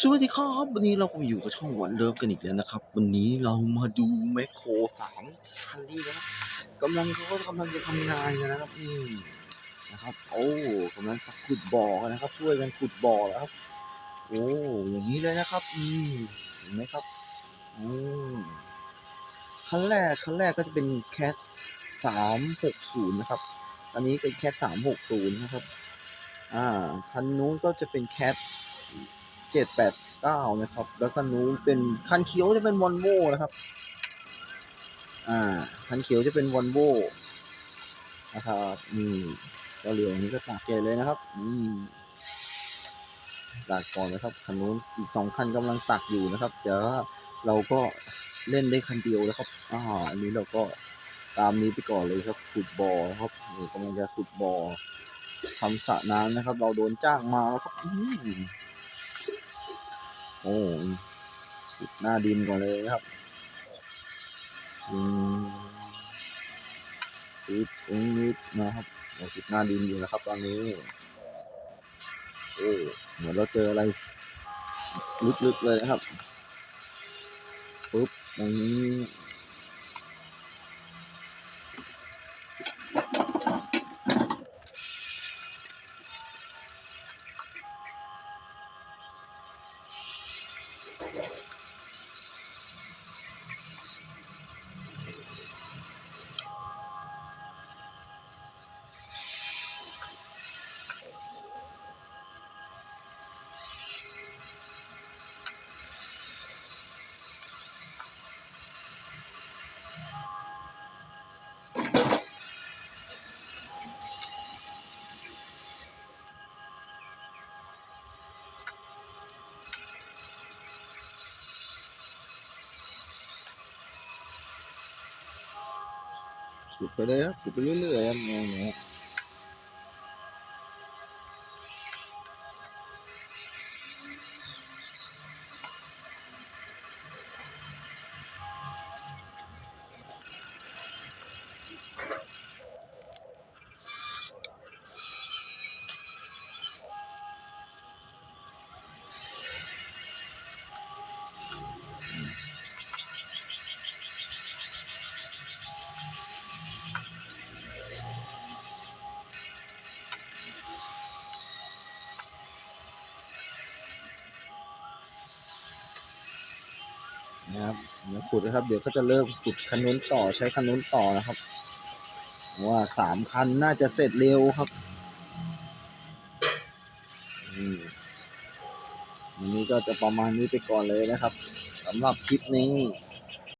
สวัสดีครับ วันนี้เราก็มาอยู่กับช่องวันเลิฟกันอีกแล้วนะครับ วันนี้เรามาดูแมคโครสามคันนี้นะครับกำลังเขาก็กำลังจะทำงานกันนะครับนี่นะครับ โอ้กำลังขุดบ่อกันนะครับ ช่วยกันขุดบ่อแล้วครับ โอ้อย่างนี้เลยนะครับ อืมเห็นไหมครับอืมคันแรกคันแรกก็จะเป็นแคทสามหกศูนย์นะครับ อันนี้เป็นแคทสามหกศูนย์นะครับ อ่าคันนู้นก็จะเป็นแคทเจ็ดแปดเก้านะครับ แล้วก็นู้นเป็นคันเขียวจะเป็นวอลโวนะครับ อ่า คันเขียวจะเป็นวอลโวนะครับนี่เจ้าเหลืองนี้ก็ตากใหญ่เลยนะครับนี่ตากก่อนนะครับคันนู้นอีกสองคันกำลังตักอยู่นะครับเดี๋ยวเราก็เล่นได้คันเดียวนะครับอ่าอันนี้เราก็ตามนี้ไปก่อนเลยครับขุดบ่อนะครับนี่กำลังจะขุดบ่อทำสระน้ำนะครับ เราโดนจ้างมาแล้วครับอืม โอ้ขุดหน้าดินก่อนเลยนะครับอืมปิดตรงนิดนะครับเราขุดหน้าดินอยู่นะครับ ตอนนี้โอ้เหมือนเราเจออะไร ลึกๆเลยนะครับปุ๊บตรงนี้ ขุดไปเล นะครับเดี๋ยวขุดนะครับ เดี๋ยวก็จะเริ่มขุดคันนู้นต่อใช้คันนู้นต่อนะครับ ว่าสามคันน่าจะเสร็จเร็วครับอืมวันนี้ก็จะประมาณนี้ไปก่อนเลยนะครับสำหรับคลิปนี้